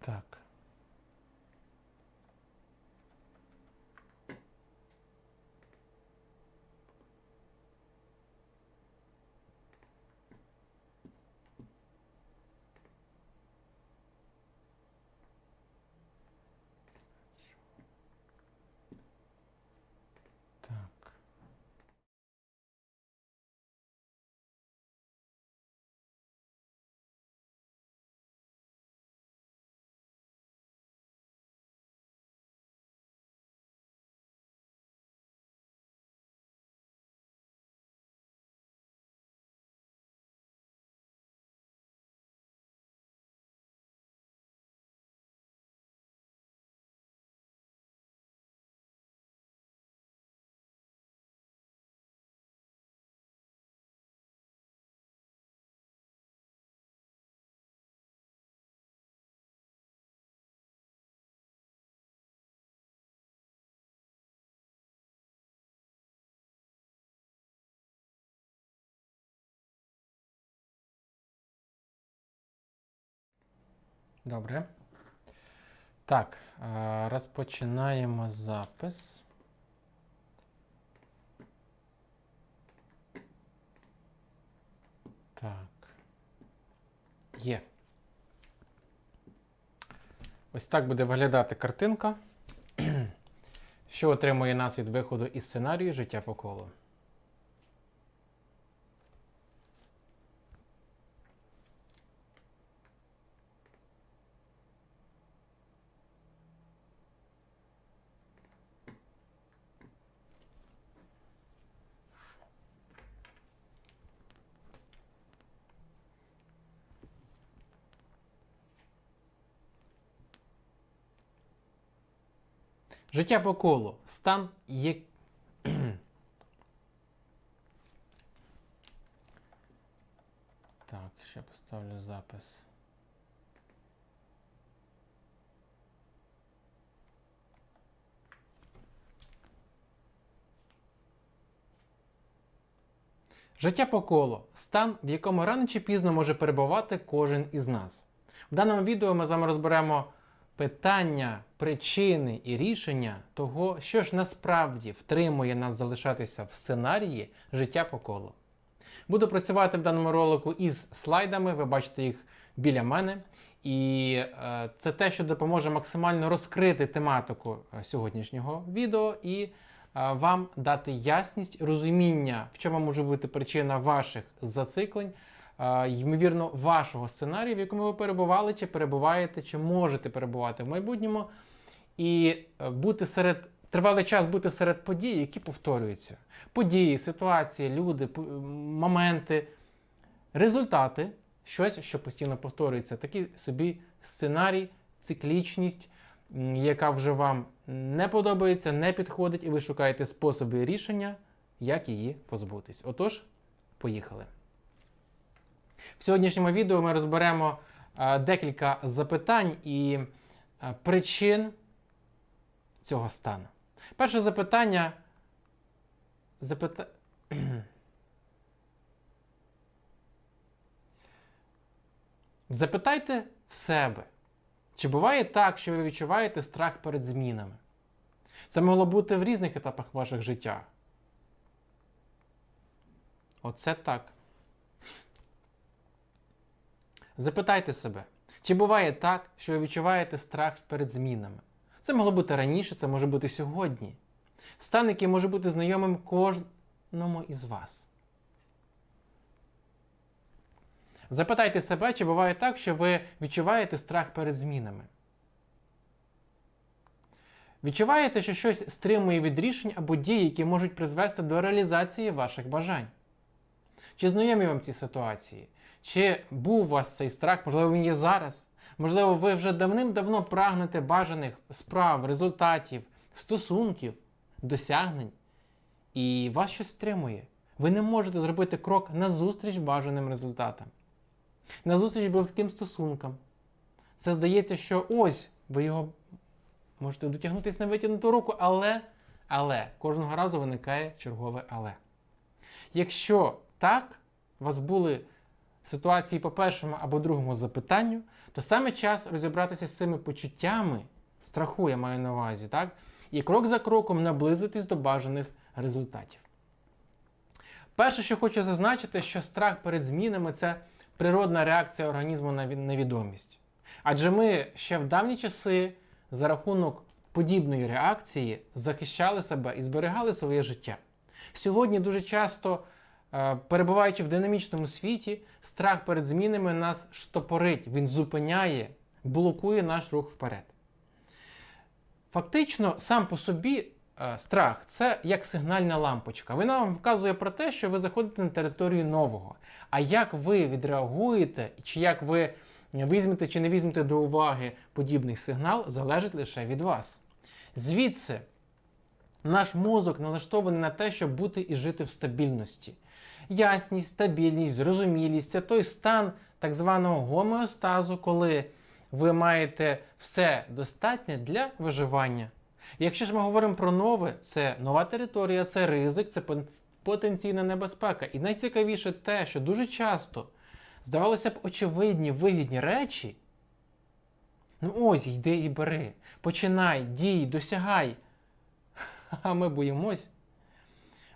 Так. Добре. Так, е, розпочинаємо запис. Так. Є. Ось так буде виглядати картинка, що отримує нас від виходу із сценарію життя по колу. Життя по колу. Стан є. Так, ще поставлю запис. Життя по колу стан, в якому рано чи пізно може перебувати кожен із нас. В даному відео ми з вами розберемо питання, причини і рішення того, що ж насправді втримує нас залишатися в сценарії життя по колу. Буду працювати в даному ролику із слайдами, ви бачите їх біля мене. І е, це те, що допоможе максимально розкрити тематику е, сьогоднішнього відео і е, вам дати ясність, розуміння, в чому може бути причина ваших зациклень, ймовірно, вашого сценарію, в якому ви перебували, чи перебуваєте, чи можете перебувати в майбутньому, і е, бути серед тривалий час бути серед подій, які повторюються. Події, ситуації, люди, моменти, результати, щось, що постійно повторюється. Такий собі сценарій, циклічність, яка вже вам не подобається, не підходить, і ви шукаєте способи рішення, як її позбутись. Отож, поїхали. В сьогоднішньому відео ми розберемо е, декілька запитань і е, причин цього стану. Перше запитання. Запита... Запитайте в себе, чи буває так, що ви відчуваєте страх перед змінами? Це могло бути в різних етапах ваших життя. Оце так. Запитайте себе, чи буває так, що ви відчуваєте страх перед змінами? Це могло бути раніше, це може бути сьогодні. Стан, який може бути знайомим кожному із вас. Запитайте себе, чи буває так, що ви відчуваєте страх перед змінами. Відчуваєте, що щось стримує від рішень або дій, які можуть призвести до реалізації ваших бажань? Чи знайомі вам ці ситуації? Чи був у вас цей страх, можливо, він є зараз? Можливо, ви вже давним-давно прагнете бажаних справ, результатів, стосунків, досягнень, і вас щось стримує. Ви не можете зробити крок назустріч бажаним результатам, назустріч близьким стосункам. Це здається, що ось ви його можете дотягнутися на витягнуту руку, але, але кожного разу виникає чергове але. Якщо так, у вас були ситуації по першому або другому запитанню, то саме час розібратися з цими почуттями, страху я маю на увазі, так? І крок за кроком наблизитись до бажаних результатів. Перше, що хочу зазначити, що страх перед змінами це природна реакція організму на невідомість. Адже ми ще в давні часи за рахунок подібної реакції захищали себе і зберігали своє життя. Сьогодні дуже часто, перебуваючи в динамічному світі, страх перед змінами нас штопорить, він зупиняє, блокує наш рух вперед. Фактично, сам по собі е, страх це як сигнальна лампочка. Вона вам вказує про те, що ви заходите на територію нового. А як ви відреагуєте, чи як ви візьмете чи не візьмете до уваги подібний сигнал, залежить лише від вас. Звідси наш мозок налаштований на те, щоб бути і жити в стабільності. Ясність, стабільність, зрозумілість це той стан так званого гомеостазу, коли ви маєте все достатнє для виживання. Якщо ж ми говоримо про нове, це нова територія, це ризик, це потенційна небезпека. І найцікавіше те, що дуже часто здавалося б, очевидні, вигідні речі. Ну ось йди і бери. Починай, дій, досягай. А ми боїмось.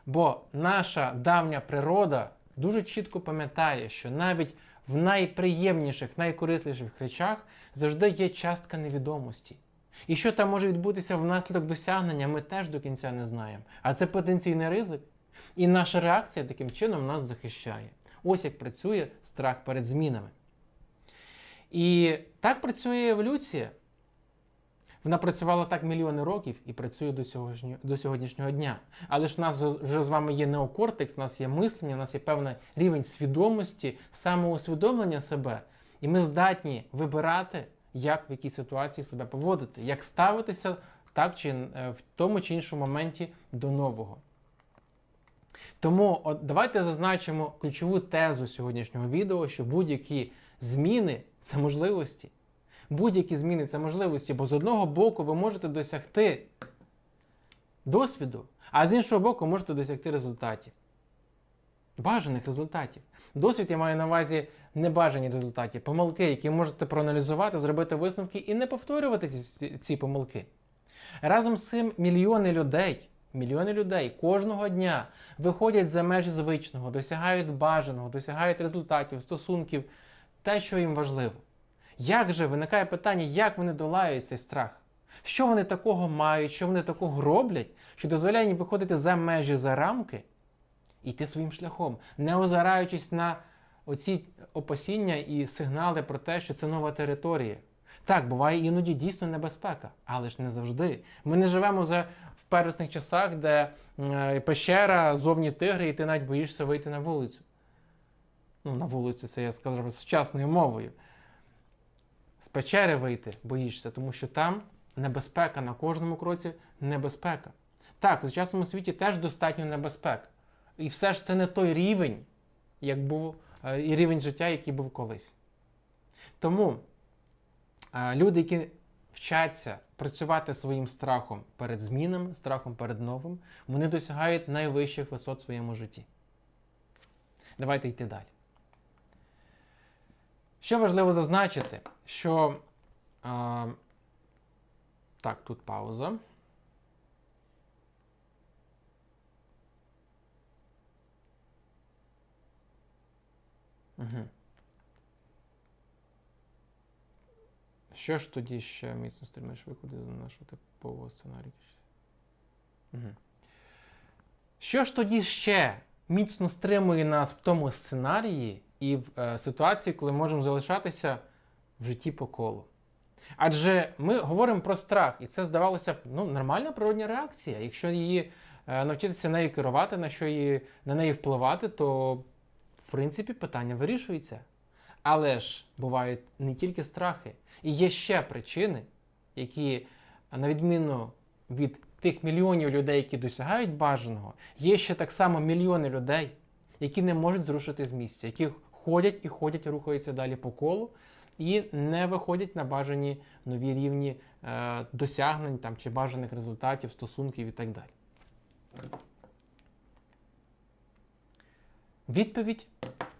Бо наша давня природа дуже чітко пам'ятає, що навіть в найприємніших, найкорисливіших речах завжди є частка невідомості. І що там може відбутися внаслідок досягнення, ми теж до кінця не знаємо. А це потенційний ризик. І наша реакція таким чином нас захищає. Ось як працює страх перед змінами. І так працює еволюція. Вона працювала так мільйони років і працює до сьогоднішнього, до сьогоднішнього дня. Але ж у нас вже з вами є неокортекс, у нас є мислення, у нас є певний рівень свідомості, самоусвідомлення себе. І ми здатні вибирати, як в якій ситуації себе поводити, як ставитися так чи е, в тому чи іншому моменті до нового. Тому от давайте зазначимо ключову тезу сьогоднішнього відео, що будь-які зміни це можливості. Будь-які зміни це можливості, бо з одного боку ви можете досягти досвіду, а з іншого боку можете досягти результатів. Бажаних результатів. Досвід я маю на увазі небажані результати, помилки, які можете проаналізувати, зробити висновки і не повторювати ці, ці помилки. Разом з цим мільйони людей, мільйони людей кожного дня виходять за межі звичного, досягають бажаного, досягають результатів, стосунків, те, що їм важливо. Як же виникає питання, як вони долають цей страх? Що вони такого мають, що вони такого роблять, що дозволяє їм виходити за межі за рамки і йти своїм шляхом, не озираючись на оці опасіння і сигнали про те, що це нова територія. Так, буває іноді дійсно небезпека, але ж не завжди. Ми не живемо вже в первісних часах, де е, пещера, зовні тигри, і ти навіть боїшся вийти на вулицю. Ну, на вулицю, це я скажу сучасною мовою. Печери вийти боїшся, тому що там небезпека на кожному кроці небезпека. Так, в сучасному світі теж достатньо небезпек. І все ж це не той рівень, як був е, і рівень життя, який був колись. Тому е, люди, які вчаться працювати своїм страхом перед змінами, страхом перед новим, вони досягають найвищих висот в своєму житті. Давайте йти далі. Що важливо зазначити, що. А, так, тут пауза. Угу. Що ж тоді ще міцно стримаєш виходи з нашого типового сценарію? Угу. Що ж тоді ще міцно стримує нас в тому сценарії і в е, ситуації, коли можемо залишатися в житті по колу? Адже ми говоримо про страх, і це здавалося б ну, нормальна природня реакція. Якщо її е, навчитися нею керувати, на що її, на неї впливати, то в принципі питання вирішується. Але ж бувають не тільки страхи, і є ще причини, які, на відміну від тих мільйонів людей, які досягають бажаного, є ще так само мільйони людей, які не можуть зрушити з місця, які ходять і ходять, рухаються далі по колу і не виходять на бажані нові рівні е, досягнень там, чи бажаних результатів, стосунків і так далі. Відповідь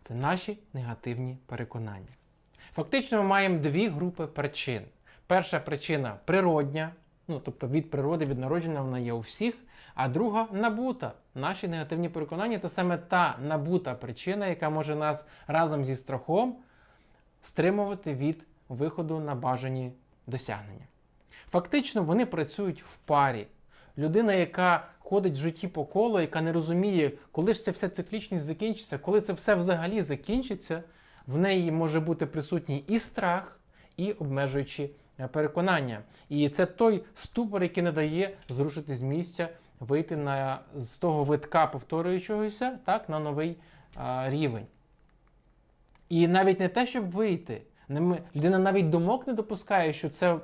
це наші негативні переконання. Фактично, ми маємо дві групи причин. Перша причина природня, ну тобто від природи, від народження вона є у всіх. А друга набута. Наші негативні переконання це саме та набута причина, яка може нас разом зі страхом стримувати від виходу на бажані досягнення. Фактично, вони працюють в парі. Людина, яка ходить в житті по колу, яка не розуміє, коли ж це все циклічність закінчиться, коли це все взагалі закінчиться, в неї може бути присутній і страх, і обмежуючі переконання. І це той ступор, який не дає зрушити з місця, вийти на, з того витка повторюючогося так, на новий а, рівень. І навіть не те, щоб вийти. Людина навіть думок не допускає, що це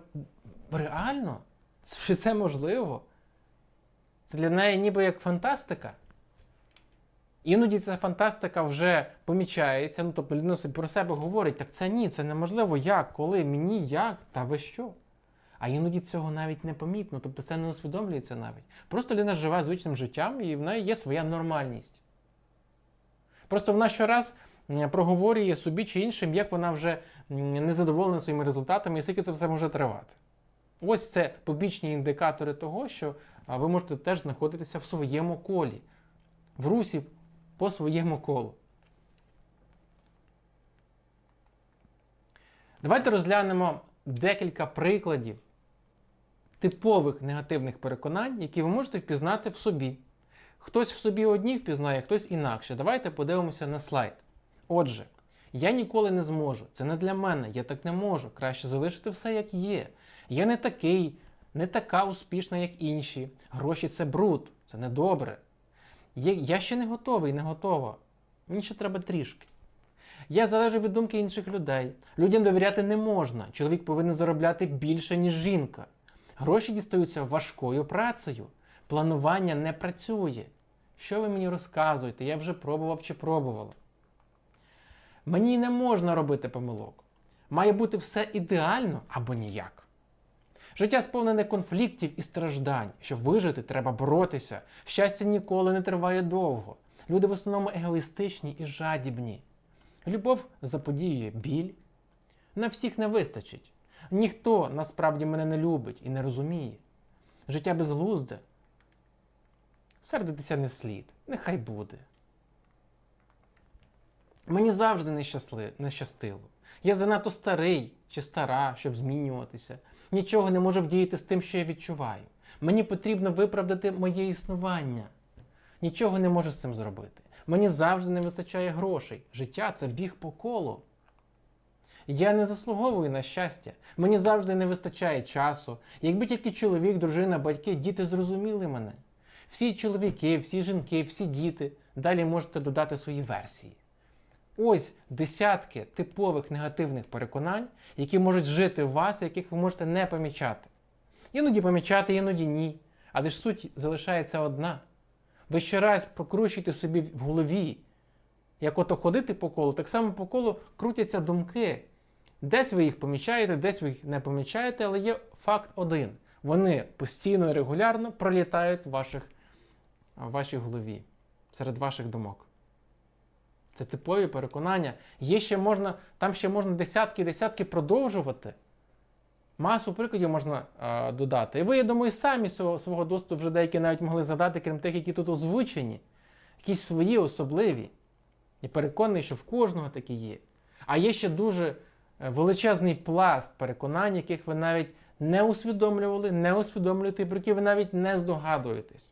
реально, що це можливо. Це для неї ніби як фантастика. Іноді ця фантастика вже помічається, ну тобто людина собі про себе говорить, так це ні, це неможливо. Як, коли, мені, як, та ви що? А іноді цього навіть не помітно, тобто це не усвідомлюється навіть. Просто людина живе звичним життям і в неї є своя нормальність. Просто вона щораз проговорює собі чи іншим, як вона вже м, незадоволена своїми результатами і скільки це все може тривати. Ось це побічні індикатори того, що ви можете теж знаходитися в своєму колі, в русі по своєму колу. Давайте розглянемо декілька прикладів типових негативних переконань, які ви можете впізнати в собі. Хтось в собі одні впізнає, хтось інакше. Давайте подивимося на слайд. Отже, я ніколи не зможу. Це не для мене, я так не можу. Краще залишити все як є. Я не такий, не така успішна, як інші. Гроші це бруд, це недобре. Є- Я ще не готовий, не готова. Мені ще треба трішки. Я залежу від думки інших людей. Людям довіряти не можна. Чоловік повинен заробляти більше, ніж жінка. Гроші дістаються важкою працею. Планування не працює. Що ви мені розказуєте? Я вже пробував чи пробувала. Мені не можна робити помилок. Має бути все ідеально або ніяк. Життя сповнене конфліктів і страждань. Щоб вижити, треба боротися. Щастя ніколи не триває довго. Люди в основному егоїстичні і жадібні. Любов заподіює біль. На всіх не вистачить. Ніхто насправді мене не любить і не розуміє. Життя безглузде. Сердитися не слід. Нехай буде. Мені завжди не щастило. Я занадто старий чи стара, щоб змінюватися. Нічого не можу вдіяти з тим, що я відчуваю. Мені потрібно виправдати моє існування. Нічого не можу з цим зробити. Мені завжди не вистачає грошей. Життя це біг по колу. Я не заслуговую на щастя. Мені завжди не вистачає часу. Якби тільки чоловік, дружина, батьки, діти зрозуміли мене. Всі чоловіки, всі жінки, всі діти. Далі можете додати свої версії. Ось десятки типових негативних переконань, які можуть жити в вас, яких ви можете не помічати. Іноді помічати, іноді ні. Але ж суть залишається одна. Ви щораз прокручуєте собі в голові, як ото ходити по колу, так само по колу крутяться думки. Десь ви їх помічаєте, десь ви їх не помічаєте, але є факт один. Вони постійно і регулярно пролітають в, ваших, в вашій голові, серед ваших думок. Це типові переконання. Є ще можна, там ще можна десятки і десятки продовжувати. Масу прикладів можна е, додати. І ви, я думаю, самі свого, свого досвіду вже деякі навіть могли задати, крім тих, які тут озвучені. Якісь свої особливі. І переконаний, що в кожного такі є. А є ще дуже е, величезний пласт переконань, яких ви навіть не усвідомлювали, не усвідомлюєте, і про які ви навіть не здогадуєтесь.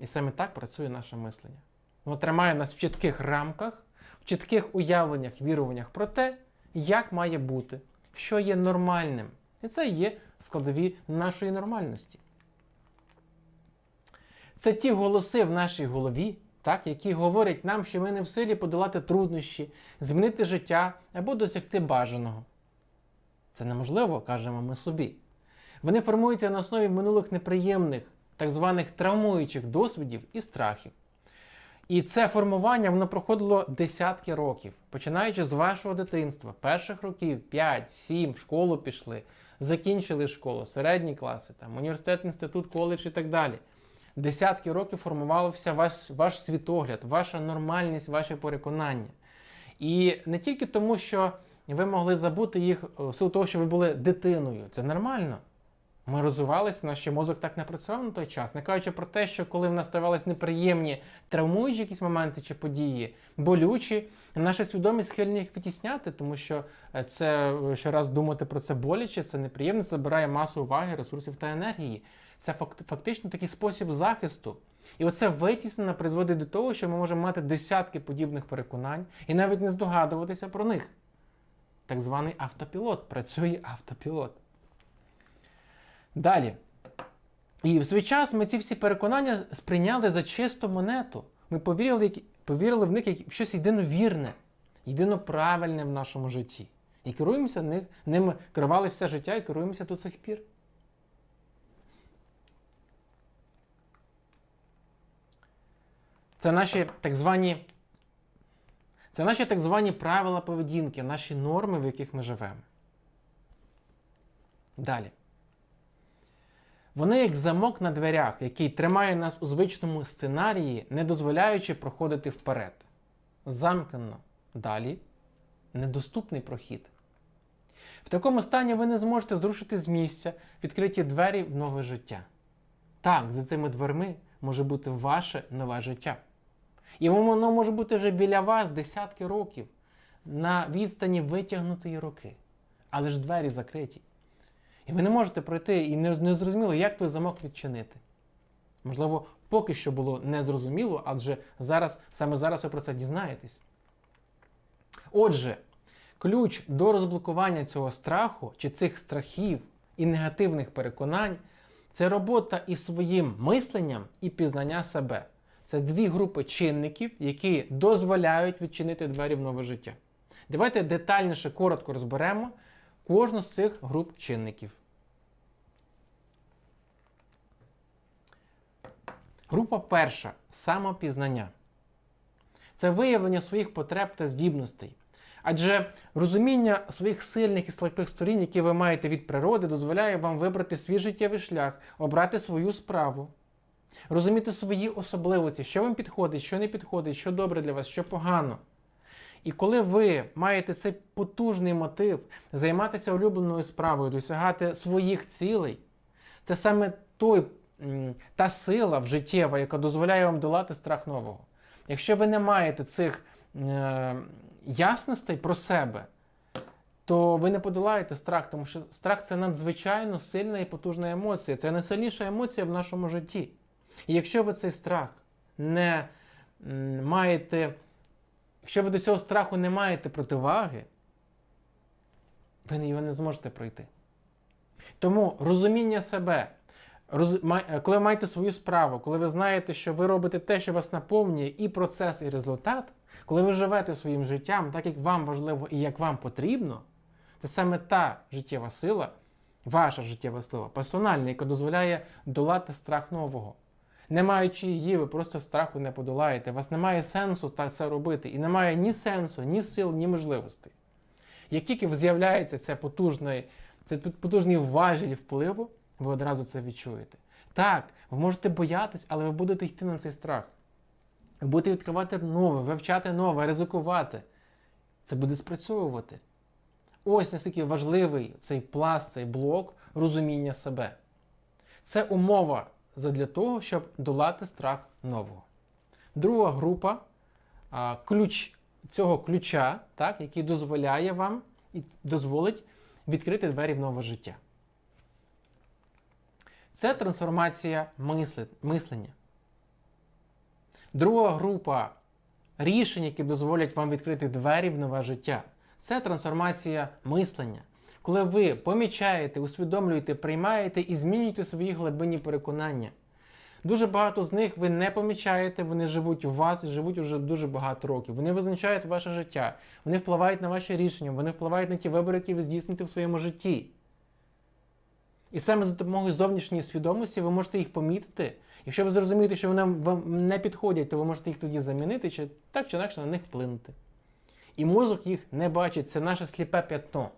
І саме так працює наше мислення. Воно тримає нас в чітких рамках, в чітких уявленнях, віруваннях про те, як має бути, що є нормальним. І це є складові нашої нормальності. Це ті голоси в нашій голові, так, які говорять нам, що ми не в силі подолати труднощі, змінити життя або досягти бажаного. Це неможливо, кажемо ми собі. Вони формуються на основі минулих неприємних, так званих травмуючих досвідів і страхів. І це формування воно проходило десятки років, починаючи з вашого дитинства, перших років 5, 7, в школу пішли, закінчили школу, середні класи, там, університет, інститут, коледж і так далі. десятки років формувався ваш, ваш світогляд, ваша нормальність, ваші переконання. І не тільки тому, що ви могли забути їх е, в силу того, що ви були дитиною. Це нормально. Ми розвивалися, наш ще мозок так не працював на той час. Не кажучи про те, що коли в нас ставались неприємні, травмуючі якісь моменти чи події, болючі, наша свідомість схильна їх відтісняти, тому що е, це е, щораз думати про це боляче, це неприємно, це забирає масу уваги, ресурсів та енергії. Це фактично такий спосіб захисту. І оце витіснення призводить до того, що ми можемо мати десятки подібних переконань і навіть не здогадуватися про них. Так званий автопілот. Працює автопілот. Далі. І в свій час ми ці всі переконання сприйняли за чисту монету. Ми повірили, повірили в них як щось єдиновірне, єдиноправильне в нашому житті. І керуємося них, ними керували все життя і керуємося до сих пір. Це наші так звані. Це наші так звані правила поведінки, наші норми, в яких ми живемо. Далі. Вони як замок на дверях, який тримає нас у звичному сценарії, не дозволяючи проходити вперед. Замкнено. Далі недоступний прохід. В такому стані ви не зможете зрушити з місця відкриті двері в нове життя. Так, за цими дверми може бути ваше нове життя. І воно може бути вже біля вас десятки років, на відстані витягнутої руки. Але ж двері закриті. Ви не можете пройти і не, не зрозуміло, як той замок відчинити. Можливо, поки що було незрозуміло, адже зараз, саме зараз ви про це дізнаєтесь. Отже, ключ до розблокування цього страху чи цих страхів і негативних переконань це робота із своїм мисленням і пізнання себе. Це дві групи чинників, які дозволяють відчинити двері в нове життя. Давайте детальніше, коротко розберемо кожну з цих груп чинників. Група перша самопізнання. Це виявлення своїх потреб та здібностей. Адже розуміння своїх сильних і слабких сторін, які ви маєте від природи, дозволяє вам вибрати свій життєвий шлях, обрати свою справу, розуміти свої особливості, що вам підходить, що не підходить, що добре для вас, що погано. І коли ви маєте цей потужний мотив займатися улюбленою справою, досягати своїх цілей, це саме той, та сила в життєва, яка дозволяє вам долати страх нового. Якщо ви не маєте цих е, ясностей про себе, то ви не подолаєте страх, тому що страх це надзвичайно сильна і потужна емоція. Це найсильніша емоція в нашому житті. І якщо ви цей страх не маєте, якщо ви до цього страху не маєте противаги, ви його не зможете пройти. Тому розуміння себе, роз, е, коли ви маєте свою справу, коли ви знаєте, що ви робите те, що вас наповнює, і процес, і результат, коли ви живете своїм життям, так як вам важливо і як вам потрібно, це саме та життєва сила, ваша життєва сила, персональна, яка дозволяє долати страх нового. Не маючи її, ви просто страху не подолаєте. У вас немає сенсу так це робити. І немає ні сенсу, ні сил, ні можливостей. Як тільки з'являється це потужний, це потужний важіль впливу, ви одразу це відчуєте. Так, ви можете боятись, але ви будете йти на цей страх. Ви будете відкривати нове, вивчати нове, ризикувати. Це буде спрацьовувати. Ось наскільки важливий цей пласт, цей блок розуміння себе. Це умова для того, щоб долати страх нового. Друга група ключ цього ключа, так, який дозволяє вам і дозволить відкрити двері в нове життя. Це трансформація мислення. Друга група рішень, які дозволять вам відкрити двері в нове життя. Це трансформація мислення. Коли ви помічаєте, усвідомлюєте, приймаєте і змінюєте свої глибинні переконання. Дуже багато з них ви не помічаєте, вони живуть у вас і живуть уже дуже багато років. Вони визначають ваше життя, вони впливають на ваші рішення, вони впливають на ті вибори, які ви здійсните в своєму житті. І саме за допомогою зовнішньої свідомості ви можете їх помітити. Якщо ви зрозумієте, що вони вам не підходять, то ви можете їх тоді замінити чи так чи інакше на них вплинути. І мозок їх не бачить, це наше сліпе п'ятно.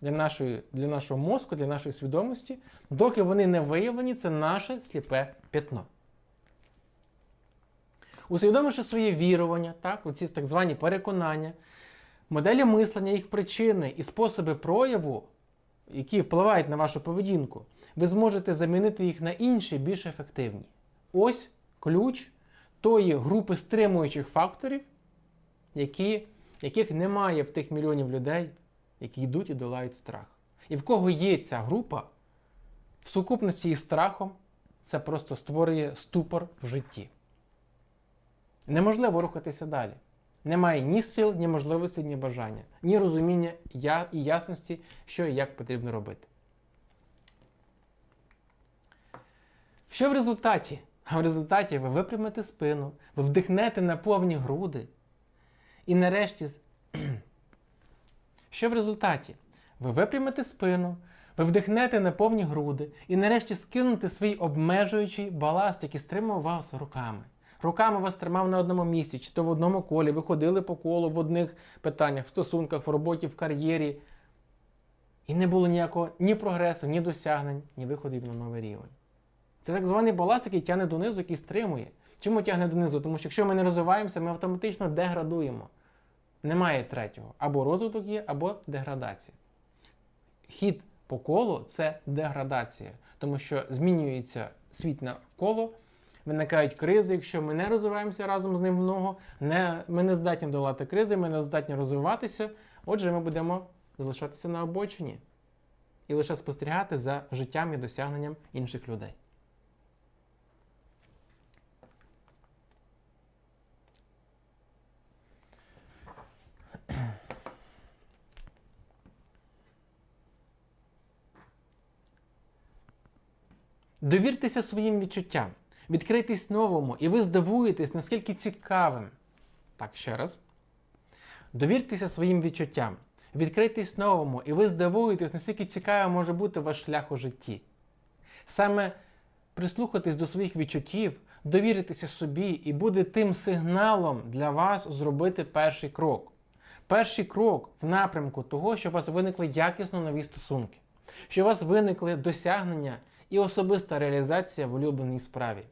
для, нашої, для нашого мозку, для нашої свідомості, доки вони не виявлені, це наше сліпе п'ятно. Усвідомивши своє вірування, так, оці так звані переконання, моделі мислення, їх причини і способи прояву, які впливають на вашу поведінку, ви зможете замінити їх на інші, більш ефективні. Ось ключ тої групи стримуючих факторів, які, яких немає в тих мільйонів людей, які йдуть і долають страх. І в кого є ця група, в сукупності із страхом, це просто створює ступор в житті. Неможливо рухатися далі. Немає ні сил, ні можливості, ні бажання, ні розуміння і ясності, що і як потрібно робити. Що в результаті? А в результаті ви випрямите спину, ви вдихнете на повні груди. І нарешті. Що в результаті? Ви випрямите спину, ви вдихнете на повні груди і нарешті скинете свій обмежуючий баласт, який стримав вас руками. Руками вас тримав на одному місці, чи то в одному колі, ви ходили по колу в одних питаннях, в стосунках, в роботі, в кар'єрі. І не було ніякого ні прогресу, ні досягнень, ні виходів на новий рівень. Це так званий баласт, який тягне донизу, який стримує. Чому тягне донизу? Тому що якщо ми не розвиваємося, ми автоматично деградуємо. Немає третього. Або розвиток є, або деградація. Хід по колу це деградація, тому що змінюється світ навколо, виникають кризи. Якщо ми не розвиваємося разом з ним в ногу, не, ми не здатні долати кризи, ми не здатні розвиватися. Отже, ми будемо залишатися на обочині і лише спостерігати за життям і досягненням інших людей. Довіртеся своїм відчуттям, відкрийтесь новому, і ви здивуєтесь, наскільки цікавим. Так, ще раз. Довіртеся своїм відчуттям, відкрийтесь новому, і ви здивуєтесь, наскільки цікавим може бути ваш шлях у житті. Саме прислухатись до своїх відчуттів, довіритися собі і буде тим сигналом для вас зробити перший крок. Перший крок в напрямку того, щоб у вас виникли якісно нові стосунки, що у вас виникли досягнення і особиста реалізація в улюбленій справі.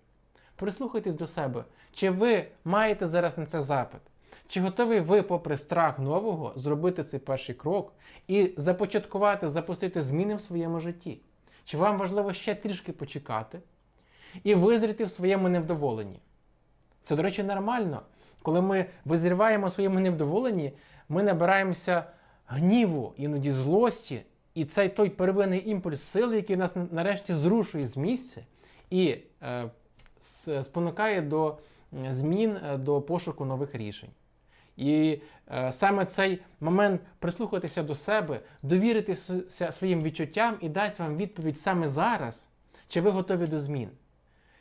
Прислухайтесь до себе, чи ви маєте зараз на це запит? Чи готові ви, попри страх нового, зробити цей перший крок і започаткувати, запустити зміни в своєму житті? Чи вам важливо ще трішки почекати і визріти в своєму невдоволенні? Це, до речі, нормально. Коли ми визріваємо в своєму невдоволенні, ми набираємося гніву, іноді злості, і цей той первинний імпульс сили, який нас нарешті зрушує з місця і е, спонукає до змін, е, до пошуку нових рішень. І е, саме цей момент прислухатися до себе, довіритися своїм відчуттям і дасть вам відповідь саме зараз, чи ви готові до змін.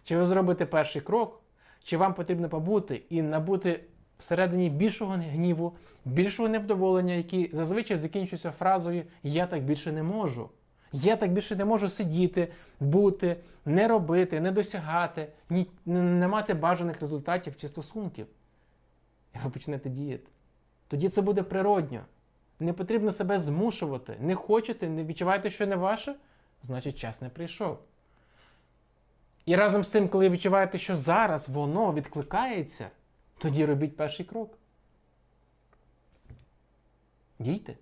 Чи ви зробите перший крок, чи вам потрібно побути і набути всередині більшого гніву, більшого невдоволення, який зазвичай закінчується фразою Я так більше не можу. Я так більше не можу сидіти, бути, не робити, не досягати, ні, не, мати бажаних результатів чи стосунків. І ви почнете діяти. Тоді це буде природньо. Не потрібно себе змушувати. Не хочете, не відчуваєте, що не ваше, значить час не прийшов. І разом з цим, коли відчуваєте, що зараз воно відкликається, тоді робіть перший крок. Дійте.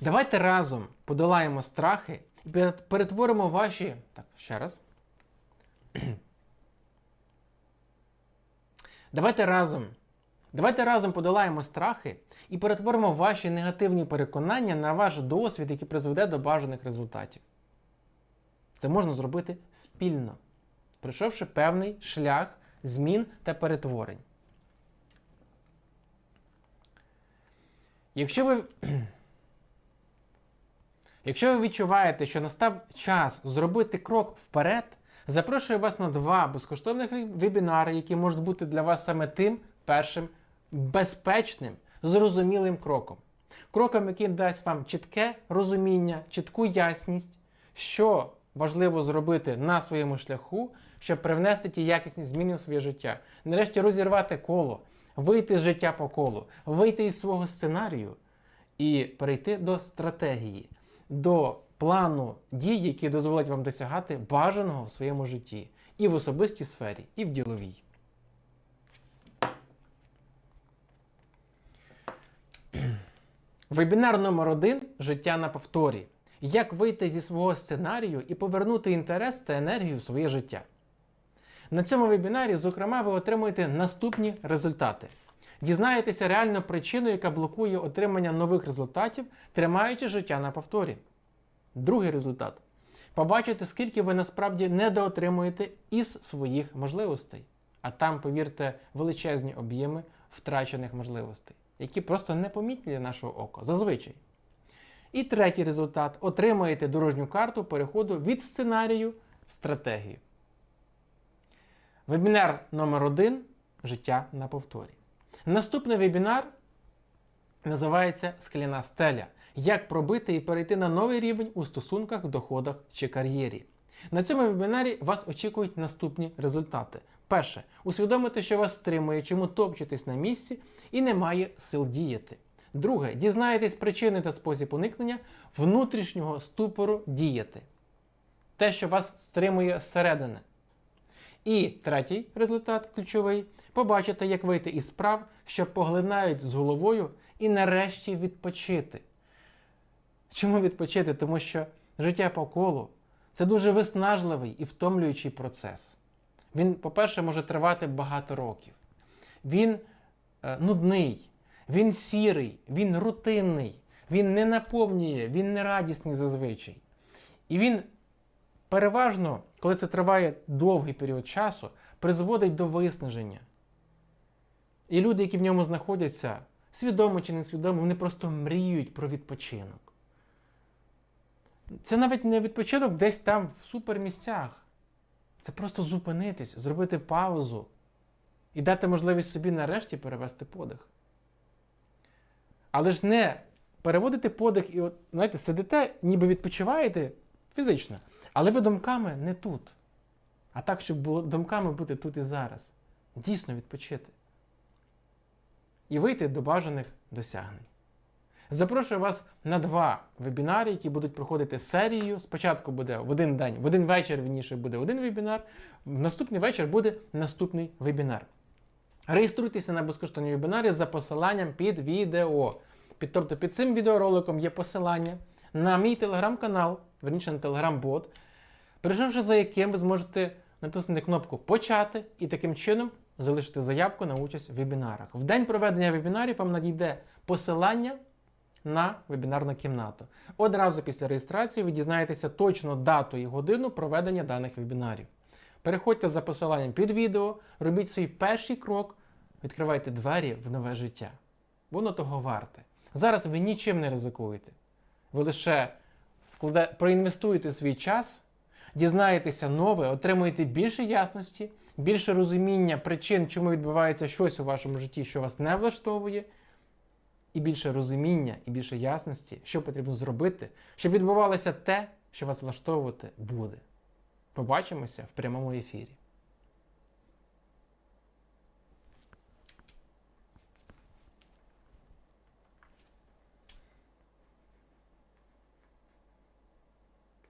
Давайте разом подолаємо страхи і перетворимо ваші. Так, ще раз. Давайте разом. Давайте разом подолаємо страхи і перетворимо ваші негативні переконання на ваш досвід, який призведе до бажаних результатів. Це можна зробити спільно, пройшовши певний шлях змін та перетворень. Якщо ви, якщо ви відчуваєте, що настав час зробити крок вперед, запрошую вас на два безкоштовних вебінари, які можуть бути для вас саме тим першим безпечним, зрозумілим кроком. Кроком, який дасть вам чітке розуміння, чітку ясність, що важливо зробити на своєму шляху, щоб привнести ті якісні зміни в своє життя. Нарешті розірвати коло, вийти з життя по колу, вийти із свого сценарію і перейти до стратегії, до плану дій, які дозволять вам досягати бажаного в своєму житті і в особистій сфері, і в діловій. Вебінар номер один Життя на повторі. Як вийти зі свого сценарію і повернути інтерес та енергію в своє життя. На цьому вебінарі, зокрема, ви отримуєте наступні результати. Дізнаєтеся реальну причину, яка блокує отримання нових результатів, тримаючи життя на повторі. Другий результат. Побачите, скільки ви насправді недоотримуєте із своїх можливостей. А там, повірте, величезні об'єми втрачених можливостей, які просто непомітні для нашого ока, зазвичай. І третій результат отримаєте дорожню карту переходу від сценарію в стратегію. Вебінар номер 1 Життя на повторі. Наступний вебінар називається Скляна стеля. Як пробити і перейти на новий рівень у стосунках, доходах чи кар'єрі. На цьому вебінарі вас очікують наступні результати. Перше, усвідомити, що вас стримує, чому топчетесь на місці і немає сил діяти. Друге, дізнаєтесь причини та спосіб уникнення внутрішнього ступору діяти. Те, що вас стримує зсередини. І третій результат ключовий побачите, як вийти із справ, що поглинають з головою, і нарешті відпочити. Чому відпочити? Тому що життя по колу це дуже виснажливий і втомлюючий процес. Він, по-перше, може тривати багато років. Він е, нудний, він сірий, він рутинний, він не наповнює, він не радісний зазвичай. І він переважно, коли це триває довгий період часу, призводить до виснаження. І люди, які в ньому знаходяться, свідомо чи несвідомо, вони просто мріють про відпочинок. Це навіть не відпочинок десь там в супермісцях. Це просто зупинитись, зробити паузу і дати можливість собі нарешті перевести подих. Але ж не переводити подих і, от, знаєте, сидите, ніби відпочиваєте фізично, але ви думками не тут. А так, щоб думками бути тут і зараз. Дійсно відпочити. І вийти до бажаних досягнень. Запрошую вас на два вебінари, які будуть проходити серією. Спочатку буде в один день, в один вечір вірніше буде один вебінар, в наступний вечір буде наступний вебінар. Реєструйтеся на безкоштовні вебінари за посиланням під відео. Під, тобто під цим відеороликом є посилання на мій телеграм-канал, верніше на телеграм-бот, перейшовши за яким ви зможете натиснути кнопку Почати і таким чином залишити заявку на участь в вебінарах. В день проведення вебінарів вам надійде посилання на вебінарну кімнату. Одразу після реєстрації ви дізнаєтеся точно дату і годину проведення даних вебінарів. Переходьте за посиланням під відео, робіть свій перший крок, відкривайте двері в нове життя. Воно того варте. Зараз ви нічим не ризикуєте. Ви лише вкладе... проінвестуєте свій час, дізнаєтеся нове, отримуєте більше ясності, більше розуміння причин, чому відбувається щось у вашому житті, що вас не влаштовує, і більше розуміння, і більше ясності, що потрібно зробити, щоб відбувалося те, що вас влаштовувати буде. Побачимося в прямому ефірі.